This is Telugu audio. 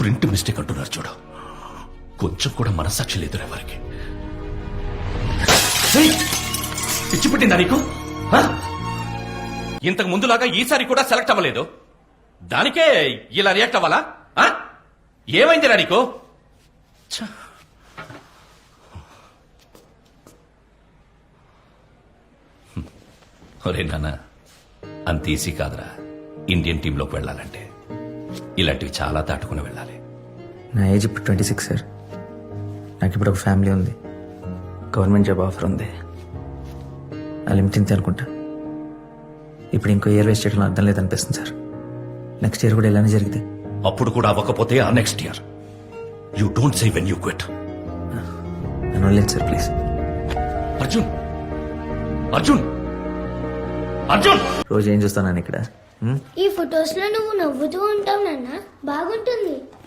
ప్రింట్ మిస్టేక్ అంటున్నారు చూడు. కొంచెం కూడా మనసాక్షి లేదు ఎవరికి. పిచ్చి పెట్టిందా నీకు? ఇంతకు ముందులాగా ఈసారి కూడా సెలెక్ట్ అవ్వలేదు. దానికే ఇలా రియాక్ట్ అవ్వాలా? ఆ? ఏమైందిరా నీకు? ఛ! ఒరే నాన్న అంత ఈజీ కాదురా. ఇండియన్ టీంలోకి వెళ్ళాలంటే. ఇలాంటివి చాలా దాటుకుని వెళ్ళాలి. నా ఏజ్ ఇప్పుడు ట్వంటీ సిక్స్ సార్. నాకు ఇప్పుడు ఒక ఫ్యామిలీ ఉంది. గవర్నమెంట్ జాబ్ ఆఫర్ ఉంది. ఆ లిమిట్ ఇంతే అనుకుంటా. ఇప్పుడు ఇంకో ఇయర్ వేస్ట్ చేయడం అర్థం లేదనిపిస్తుంది సార్. నెక్స్ట్ ఇయర్ కూడా ఇలానే జరిగితే. అప్పుడు కూడా అవ్వకపోతే ఆ next year. You don't say when you quit వదిలేదు సార్ ప్లీజ్. అర్జున్! అర్జున్! అర్జున్! రోజు ఏం చూస్తాను ఇక్కడ? ఈ ఫొటోస్లో నువ్వు నవ్వుతూ ఉంటావు నాన్న. బాగుంటుంది.